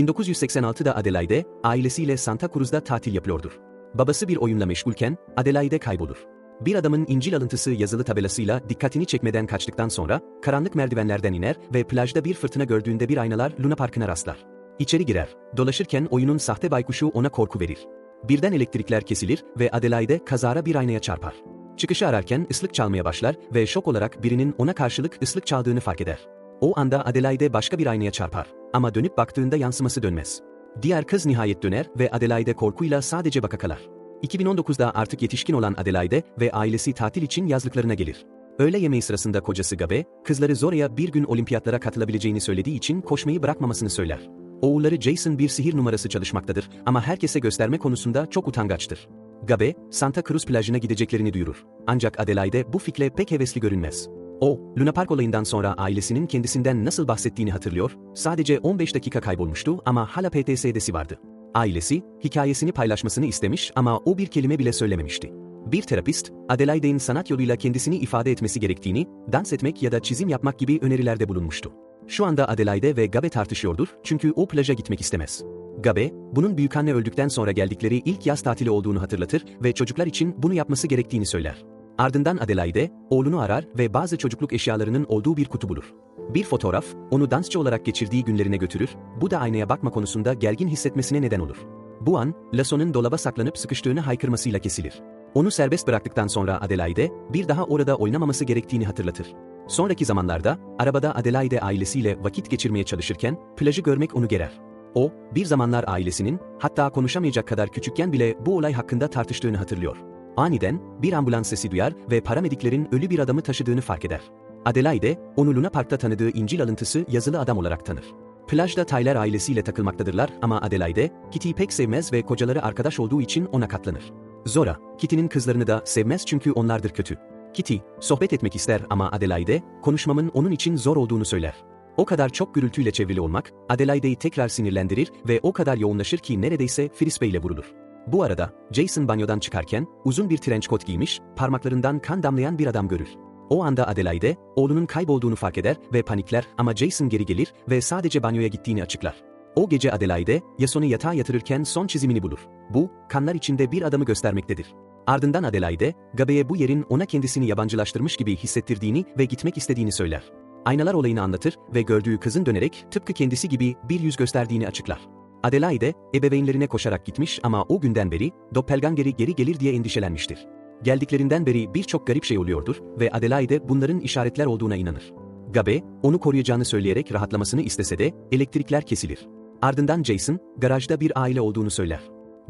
1986'da Adelaide, ailesiyle Santa Cruz'da tatil yapıyordur. Babası bir oyunla meşgulken, Adelaide kaybolur. Bir adamın İncil alıntısı yazılı tabelasıyla dikkatini çekmeden kaçtıktan sonra, karanlık merdivenlerden iner ve plajda bir fırtına gördüğünde bir aynalar Luna Park'ına rastlar. İçeri girer. Dolaşırken oyunun sahte baykuşu ona korku verir. Birden elektrikler kesilir ve Adelaide kazara bir aynaya çarpar. Çıkışı ararken ıslık çalmaya başlar ve şok olarak birinin ona karşılık ıslık çaldığını fark eder. O anda Adelaide başka bir aynaya çarpar. Ama dönüp baktığında yansıması dönmez. Diğer kız nihayet döner ve Adelaide korkuyla sadece baka kalar. 2019'da artık yetişkin olan Adelaide ve ailesi tatil için yazlıklarına gelir. Öğle yemeği sırasında kocası Gabe, kızları Zora'ya bir gün olimpiyatlara katılabileceğini söylediği için koşmayı bırakmamasını söyler. Oğulları Jason bir sihir numarası çalışmaktadır ama herkese gösterme konusunda çok utangaçtır. Gabe, Santa Cruz plajına gideceklerini duyurur. Ancak Adelaide bu fikre pek hevesli görünmez. O, Luna Park olayından sonra ailesinin kendisinden nasıl bahsettiğini hatırlıyor, sadece 15 dakika kaybolmuştu ama hala PTSD'si vardı. Ailesi, hikayesini paylaşmasını istemiş ama o bir kelime bile söylememişti. Bir terapist, Adelaide'in sanat yoluyla kendisini ifade etmesi gerektiğini, dans etmek ya da çizim yapmak gibi önerilerde bulunmuştu. Şu anda Adelaide ve Gabe tartışıyordur çünkü o plaja gitmek istemez. Gabe, bunun büyükanne öldükten sonra geldikleri ilk yaz tatili olduğunu hatırlatır ve çocuklar için bunu yapması gerektiğini söyler. Ardından Adelaide, oğlunu arar ve bazı çocukluk eşyalarının olduğu bir kutu bulur. Bir fotoğraf, onu dansçı olarak geçirdiği günlerine götürür, bu da aynaya bakma konusunda gergin hissetmesine neden olur. Bu an, Lasso'nun dolaba saklanıp sıkıştığını haykırmasıyla kesilir. Onu serbest bıraktıktan sonra Adelaide, bir daha orada oynamaması gerektiğini hatırlatır. Sonraki zamanlarda, arabada Adelaide ailesiyle vakit geçirmeye çalışırken, plajı görmek onu gerer. O, bir zamanlar ailesinin, hatta konuşamayacak kadar küçükken bile bu olay hakkında tartıştığını hatırlıyor. Aniden, bir ambulans sesi duyar ve paramediklerin ölü bir adamı taşıdığını fark eder. Adelaide, onu Luna Park'ta tanıdığı İncil alıntısı yazılı adam olarak tanır. Plajda Tyler ailesiyle takılmaktadırlar ama Adelaide, Kitty'yi pek sevmez ve kocaları arkadaş olduğu için ona katlanır. Zora, Kitty'nin kızlarını da sevmez çünkü onlardır kötü. Kitty, sohbet etmek ister ama Adelaide, konuşmamın onun için zor olduğunu söyler. O kadar çok gürültüyle çevrili olmak, Adelaide'yi tekrar sinirlendirir ve o kadar yoğunlaşır ki neredeyse Frisbee ile vurulur. Bu arada, Jason banyodan çıkarken, uzun bir trench coat giymiş, parmaklarından kan damlayan bir adam görür. O anda Adelaide, oğlunun kaybolduğunu fark eder ve panikler ama Jason geri gelir ve sadece banyoya gittiğini açıklar. O gece Adelaide, Yason'u yatağa yatırırken son çizimini bulur. Bu, kanlar içinde bir adamı göstermektedir. Ardından Adelaide, Gabe'ye bu yerin ona kendisini yabancılaştırmış gibi hissettirdiğini ve gitmek istediğini söyler. Aynalar olayını anlatır ve gördüğü kızın dönerek tıpkı kendisi gibi bir yüz gösterdiğini açıklar. Adelaide, ebeveynlerine koşarak gitmiş ama o günden beri Doppelganger'i geri gelir diye endişelenmiştir. Geldiklerinden beri birçok garip şey oluyordur ve Adelaide bunların işaretler olduğuna inanır. Gabe, onu koruyacağını söyleyerek rahatlamasını istese de elektrikler kesilir. Ardından Jason, garajda bir aile olduğunu söyler.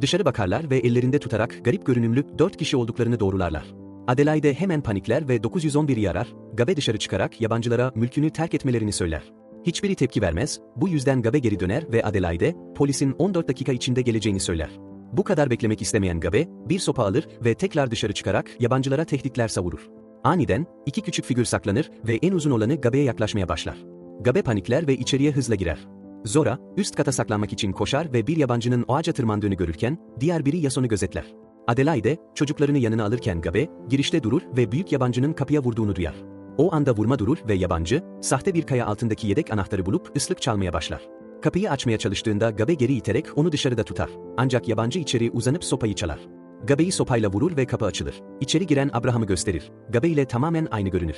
Dışarı bakarlar ve ellerinde tutarak garip görünümlü dört kişi olduklarını doğrularlar. Adelaide hemen panikler ve 911'i arar, Gabe dışarı çıkarak yabancılara mülkünü terk etmelerini söyler. Hiçbiri tepki vermez, bu yüzden Gabe geri döner ve Adelaide, polisin 14 dakika içinde geleceğini söyler. Bu kadar beklemek istemeyen Gabe, bir sopa alır ve tekrar dışarı çıkarak yabancılara tehditler savurur. Aniden, iki küçük figür saklanır ve en uzun olanı Gabe'ye yaklaşmaya başlar. Gabe panikler ve içeriye hızla girer. Zora, üst kata saklanmak için koşar ve bir yabancının o ağaca tırmandığını görürken, diğer biri Yason'u gözetler. Adelaide, çocuklarını yanına alırken Gabe, girişte durur ve büyük yabancının kapıya vurduğunu duyar. O anda vurma durur ve yabancı, sahte bir kaya altındaki yedek anahtarı bulup ıslık çalmaya başlar. Kapıyı açmaya çalıştığında Gabe geri iterek onu dışarıda tutar. Ancak yabancı içeri uzanıp sopayı çalar. Gabe'yi sopayla vurur ve kapı açılır. İçeri giren Abraham'ı gösterir. Gabe ile tamamen aynı görünür.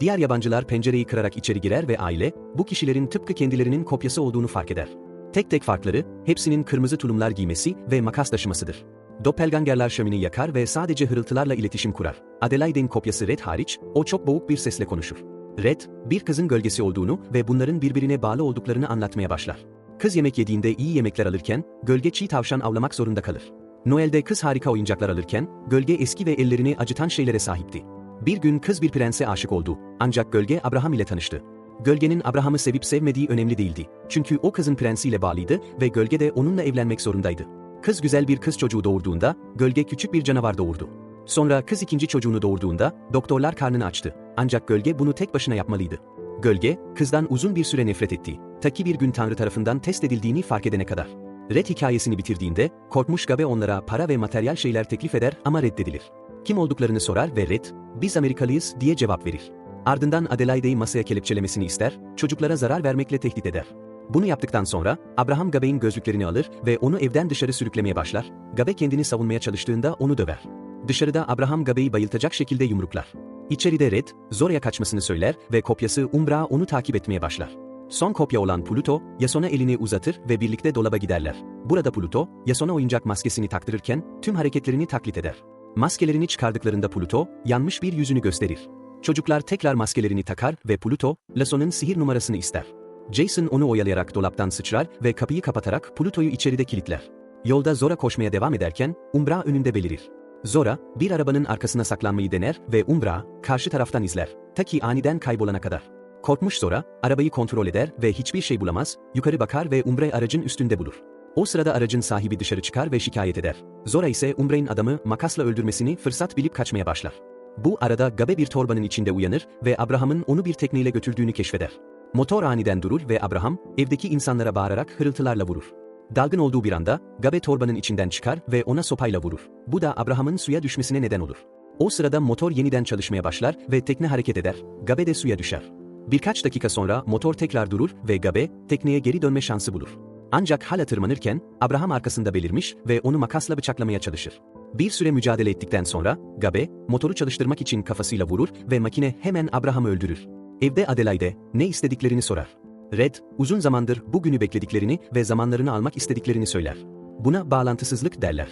Diğer yabancılar pencereyi kırarak içeri girer ve aile, bu kişilerin tıpkı kendilerinin kopyası olduğunu fark eder. Tek tek farkları, hepsinin kırmızı tulumlar giymesi ve makas taşımasıdır. Doppelgangerler şömini yakar ve sadece hırıltılarla iletişim kurar. Adelaide'in kopyası Red hariç, o çok boğuk bir sesle konuşur. Red, bir kızın gölgesi olduğunu ve bunların birbirine bağlı olduklarını anlatmaya başlar. Kız yemek yediğinde iyi yemekler alırken, gölge çiğ tavşan avlamak zorunda kalır. Noel'de kız harika oyuncaklar alırken, gölge eski ve ellerini acıtan şeylere sahipti. Bir gün kız bir prense aşık oldu, ancak gölge Abraham ile tanıştı. Gölgenin Abraham'ı sevip sevmediği önemli değildi. Çünkü o kızın prensiyle bağlıydı ve gölge de onunla evlenmek zorundaydı. Kız güzel bir kız çocuğu doğurduğunda, gölge küçük bir canavar doğurdu. Sonra kız ikinci çocuğunu doğurduğunda, doktorlar karnını açtı. Ancak gölge bunu tek başına yapmalıydı. Gölge, kızdan uzun bir süre nefret etti. Ta bir gün Tanrı tarafından test edildiğini fark edene kadar. Red hikayesini bitirdiğinde, korkmuş Gabe onlara para ve materyal şeyler teklif eder ama reddedilir. Kim olduklarını sorar ve Red, biz Amerikalıyız diye cevap verir. Ardından Adelaide'yi masaya kelepçelemesini ister, çocuklara zarar vermekle tehdit eder. Bunu yaptıktan sonra Abraham Gabe'in gözlüklerini alır ve onu evden dışarı sürüklemeye başlar. Gabe kendini savunmaya çalıştığında onu döver. Dışarıda Abraham Gabe'yi bayıltacak şekilde yumruklar. İçeride Red, Zora'ya kaçmasını söyler ve kopyası Umbra onu takip etmeye başlar. Son kopya olan Pluto, Yason'a elini uzatır ve birlikte dolaba giderler. Burada Pluto, Yason'a oyuncak maskesini taktırırken tüm hareketlerini taklit eder. Maskelerini çıkardıklarında Pluto, yanmış bir yüzünü gösterir. Çocuklar tekrar maskelerini takar ve Pluto, Lasso'nun sihir numarasını ister. Jason onu oyalayarak dolaptan sıçrar ve kapıyı kapatarak Pluto'yu içeride kilitler. Yolda Zora koşmaya devam ederken Umbra önünde belirir. Zora, bir arabanın arkasına saklanmayı dener ve Umbra, karşı taraftan izler, ta ki aniden kaybolana kadar. Korkmuş Zora, arabayı kontrol eder ve hiçbir şey bulamaz, yukarı bakar ve Umbra aracın üstünde bulur. O sırada aracın sahibi dışarı çıkar ve şikayet eder. Zora ise Umbra'nın adamı makasla öldürmesini fırsat bilip kaçmaya başlar. Bu arada Gabe bir torbanın içinde uyanır ve Abraham'ın onu bir tekneyle götürdüğünü keşfeder. Motor aniden durur ve Abraham, evdeki insanlara bağırarak hırıltılarla vurur. Dalgın olduğu bir anda, Gabe torbanın içinden çıkar ve ona sopayla vurur. Bu da Abraham'ın suya düşmesine neden olur. O sırada motor yeniden çalışmaya başlar ve tekne hareket eder. Gabe de suya düşer. Birkaç dakika sonra motor tekrar durur ve Gabe, tekneye geri dönme şansı bulur. Ancak hala tırmanırken, Abraham arkasında belirmiş ve onu makasla bıçaklamaya çalışır. Bir süre mücadele ettikten sonra, Gabe, motoru çalıştırmak için kafasıyla vurur ve makine hemen Abraham'ı öldürür. Evde Adelaide, ne istediklerini sorar. Red, uzun zamandır bu günü beklediklerini ve zamanlarını almak istediklerini söyler. Buna bağlantısızlık derler.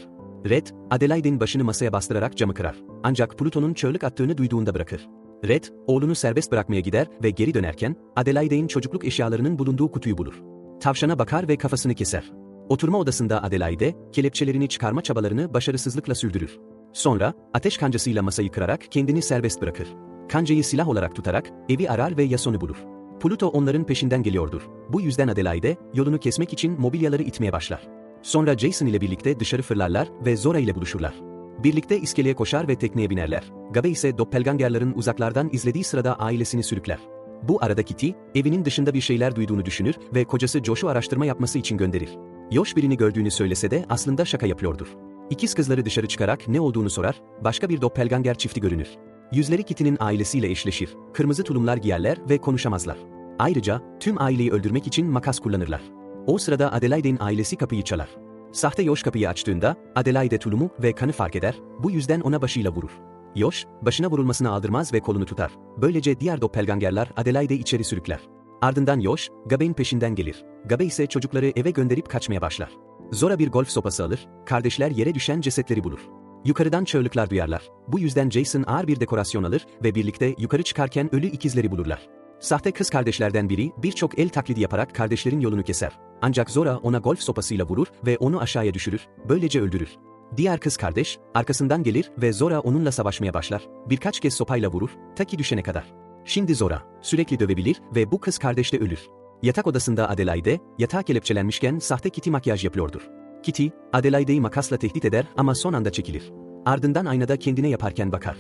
Red, Adelaide'in başını masaya bastırarak camı kırar. Ancak Pluto'nun çığlık attığını duyduğunda bırakır. Red, oğlunu serbest bırakmaya gider ve geri dönerken, Adelaide'in çocukluk eşyalarının bulunduğu kutuyu bulur. Tavşana bakar ve kafasını keser. Oturma odasında Adelaide, kelepçelerini çıkarma çabalarını başarısızlıkla sürdürür. Sonra, ateş kancasıyla masayı kırarak kendini serbest bırakır. Kancayı silah olarak tutarak evi arar ve Yason'u bulur. Pluto onların peşinden geliyordur. Bu yüzden Adelaide, yolunu kesmek için mobilyaları itmeye başlar. Sonra Jason ile birlikte dışarı fırlarlar ve Zora ile buluşurlar. Birlikte iskeleye koşar ve tekneye binerler. Gabe ise doppelgangerların uzaklardan izlediği sırada ailesini sürükler. Bu arada Kitty, evinin dışında bir şeyler duyduğunu düşünür ve kocası Josh'u araştırma yapması için gönderir. Yoş birini gördüğünü söylese de aslında şaka yapıyordur. İkiz kızları dışarı çıkarak ne olduğunu sorar, başka bir doppelganger çifti görünür. Yüzleri Kitty'nin ailesiyle eşleşir, kırmızı tulumlar giyerler ve konuşamazlar. Ayrıca tüm aileyi öldürmek için makas kullanırlar. O sırada Adelaide'in ailesi kapıyı çalar. Sahte Yoş kapıyı açtığında Adelaide tulumu ve kanı fark eder, bu yüzden ona başıyla vurur. Yoş, başına vurulmasını aldırmaz ve kolunu tutar. Böylece diğer doppelgangerler Adelaide'yi içeri sürükler. Ardından Yoş, Gabe'in peşinden gelir. Gabe ise çocukları eve gönderip kaçmaya başlar. Zora bir golf sopası alır, kardeşler yere düşen cesetleri bulur. Yukarıdan çığlıklar duyarlar. Bu yüzden Jason ağır bir dekorasyon alır ve birlikte yukarı çıkarken ölü ikizleri bulurlar. Sahte kız kardeşlerden biri birçok el taklidi yaparak kardeşlerin yolunu keser. Ancak Zora ona golf sopasıyla vurur ve onu aşağıya düşürür, böylece öldürür. Diğer kız kardeş, arkasından gelir ve Zora onunla savaşmaya başlar. Birkaç kez sopayla vurur, ta ki düşene kadar. Şimdi Zora, sürekli dövebilir ve bu kız kardeş de ölür. Yatak odasında Adelaide, yatağa kelepçelenmişken sahte Kitty makyaj yapıyordur. Kitty, Adelaide'yi makasla tehdit eder ama son anda çekilir. Ardından aynada kendine yaparken bakar.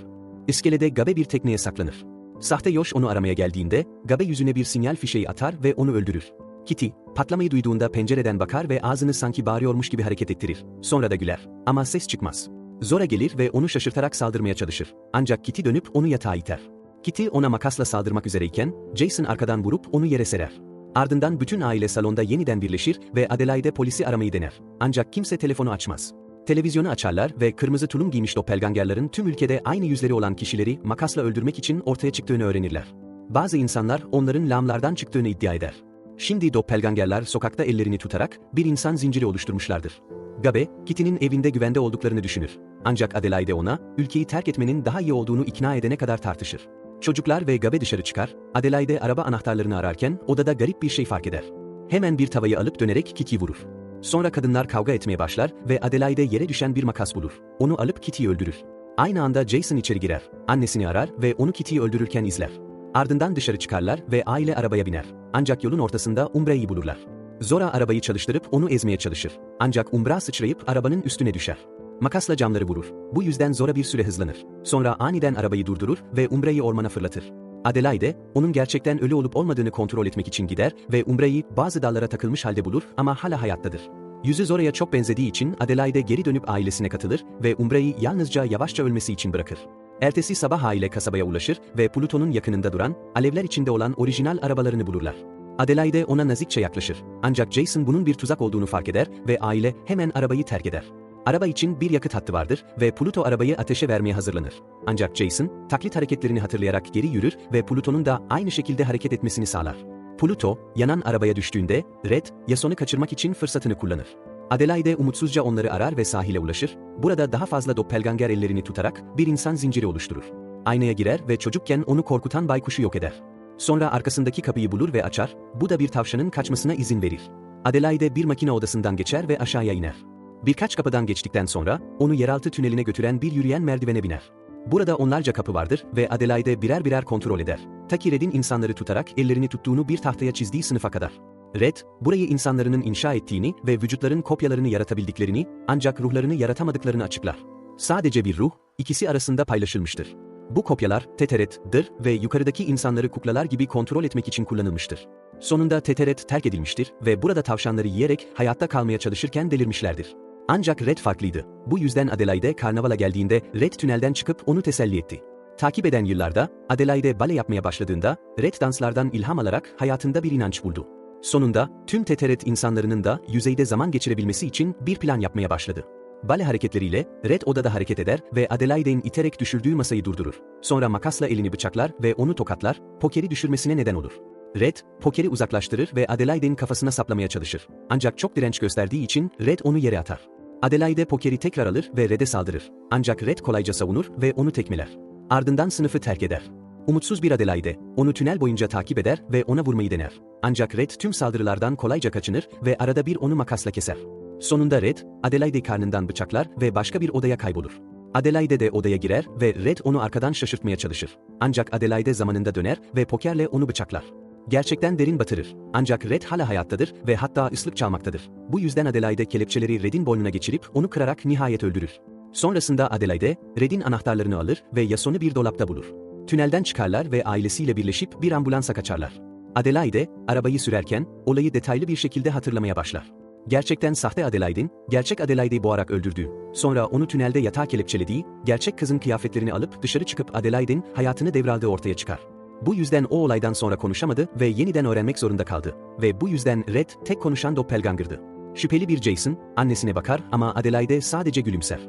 İskelede Gabe bir tekneye saklanır. Sahte Yoş onu aramaya geldiğinde, Gabe yüzüne bir sinyal fişeği atar ve onu öldürür. Kitty, patlamayı duyduğunda pencereden bakar ve ağzını sanki bağırıyormuş gibi hareket ettirir. Sonra da güler. Ama ses çıkmaz. Zora gelir ve onu şaşırtarak saldırmaya çalışır. Ancak Kitty dönüp onu yatağa iter. Kitty ona makasla saldırmak üzereyken, Jason arkadan vurup onu yere serer. Ardından bütün aile salonda yeniden birleşir ve Adelaide polisi aramayı dener. Ancak kimse telefonu açmaz. Televizyonu açarlar ve kırmızı tulum giymiş doppelgangerların tüm ülkede aynı yüzleri olan kişileri makasla öldürmek için ortaya çıktığını öğrenirler. Bazı insanlar onların lamlardan çıktığını iddia eder. Şimdi doppelgangerler sokakta ellerini tutarak bir insan zinciri oluşturmuşlardır. Gabe, Kitty'nin evinde güvende olduklarını düşünür. Ancak Adelaide ona, ülkeyi terk etmenin daha iyi olduğunu ikna edene kadar tartışır. Çocuklar ve Gabe dışarı çıkar, Adelaide araba anahtarlarını ararken odada garip bir şey fark eder. Hemen bir tavayı alıp dönerek Kitty'yi vurur. Sonra kadınlar kavga etmeye başlar ve Adelaide yere düşen bir makas bulur. Onu alıp Kitty'yi öldürür. Aynı anda Jason içeri girer. Annesini arar ve onu Kitty'yi öldürürken izler. Ardından dışarı çıkarlar ve aile arabaya biner. Ancak yolun ortasında Umbra'yı bulurlar. Zora arabayı çalıştırıp onu ezmeye çalışır. Ancak Umbra sıçrayıp arabanın üstüne düşer. Makasla camları vurur. Bu yüzden Zora bir süre hızlanır. Sonra aniden arabayı durdurur ve Umbra'yı ormana fırlatır. Adelaide, onun gerçekten ölü olup olmadığını kontrol etmek için gider ve Umbra'yı bazı dallara takılmış halde bulur ama hala hayattadır. Yüzü Zora'ya çok benzediği için Adelaide geri dönüp ailesine katılır ve Umbra'yı yalnızca yavaşça ölmesi için bırakır. Ertesi sabah aile kasabaya ulaşır ve Pluto'nun yakınında duran, alevler içinde olan orijinal arabalarını bulurlar. Adelaide ona nazikçe yaklaşır. Ancak Jason bunun bir tuzak olduğunu fark eder ve aile hemen arabayı terk eder. Araba için bir yakıt hattı vardır ve Pluto arabayı ateşe vermeye hazırlanır. Ancak Jason, taklit hareketlerini hatırlayarak geri yürür ve Pluto'nun da aynı şekilde hareket etmesini sağlar. Pluto, yanan arabaya düştüğünde, Red, Yason'u kaçırmak için fırsatını kullanır. Adelaide umutsuzca onları arar ve sahile ulaşır, burada daha fazla doppelganger ellerini tutarak bir insan zinciri oluşturur. Aynaya girer ve çocukken onu korkutan baykuşu yok eder. Sonra arkasındaki kapıyı bulur ve açar, bu da bir tavşanın kaçmasına izin verir. Adelaide bir makine odasından geçer ve aşağıya iner. Birkaç kapıdan geçtikten sonra onu yeraltı tüneline götüren bir yürüyen merdivene biner. Burada onlarca kapı vardır ve Adelaide birer birer kontrol eder. Ta ki Red'in insanları tutarak ellerini tuttuğunu bir tahtaya çizdiği sınıfa kadar. Red, burayı insanların inşa ettiğini ve vücutların kopyalarını yaratabildiklerini, ancak ruhlarını yaratamadıklarını açıklar. Sadece bir ruh, ikisi arasında paylaşılmıştır. Bu kopyalar Teteret'dir ve yukarıdaki insanları kuklalar gibi kontrol etmek için kullanılmıştır. Sonunda Teteret terk edilmiştir ve burada tavşanları yiyerek hayatta kalmaya çalışırken delirmişlerdir. Ancak Red farklıydı. Bu yüzden Adelaide karnavala geldiğinde Red tünelden çıkıp onu teselli etti. Takip eden yıllarda Adelaide bale yapmaya başladığında Red danslardan ilham alarak hayatında bir inanç buldu. Sonunda tüm Teteret insanlarının da yüzeyde zaman geçirebilmesi için bir plan yapmaya başladı. Bale hareketleriyle Red odada hareket eder ve Adelaide'in iterek düşürdüğü masayı durdurur. Sonra makasla elini bıçaklar ve onu tokatlar, pokeri düşürmesine neden olur. Red, pokeri uzaklaştırır ve Adelaide'nin kafasına saplamaya çalışır. Ancak çok direnç gösterdiği için Red onu yere atar. Adelaide pokeri tekrar alır ve Red'e saldırır. Ancak Red kolayca savunur ve onu tekmeler. Ardından sınıfı terk eder. Umutsuz bir Adelaide, onu tünel boyunca takip eder ve ona vurmayı dener. Ancak Red tüm saldırılardan kolayca kaçınır ve arada bir onu makasla keser. Sonunda Red, Adelaide karnından bıçaklar ve başka bir odaya kaybolur. Adelaide de odaya girer ve Red onu arkadan şaşırtmaya çalışır. Ancak Adelaide zamanında döner ve pokerle onu bıçaklar. Gerçekten derin batırır. Ancak Red hala hayattadır ve hatta ıslık çalmaktadır. Bu yüzden Adelaide kelepçeleri Red'in boynuna geçirip onu kırarak nihayet öldürür. Sonrasında Adelaide, Red'in anahtarlarını alır ve Yason'u bir dolapta bulur. Tünelden çıkarlar ve ailesiyle birleşip bir ambulansa kaçarlar. Adelaide, arabayı sürerken olayı detaylı bir şekilde hatırlamaya başlar. Gerçekten sahte Adelaide'in, gerçek Adelaide'yi boğarak öldürdüğü, sonra onu tünelde yatağa kelepçelediği, gerçek kızın kıyafetlerini alıp dışarı çıkıp Adelaide'in hayatını devraldığı ortaya çıkar. Bu yüzden o olaydan sonra konuşamadı ve yeniden öğrenmek zorunda kaldı. Ve bu yüzden Red tek konuşan doppelganger'dı. Şüpheli bir Jason, annesine bakar ama Adelaide sadece gülümser.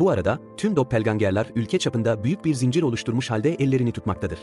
Bu arada, tüm doppelgangerler ülke çapında büyük bir zincir oluşturmuş halde ellerini tutmaktadır.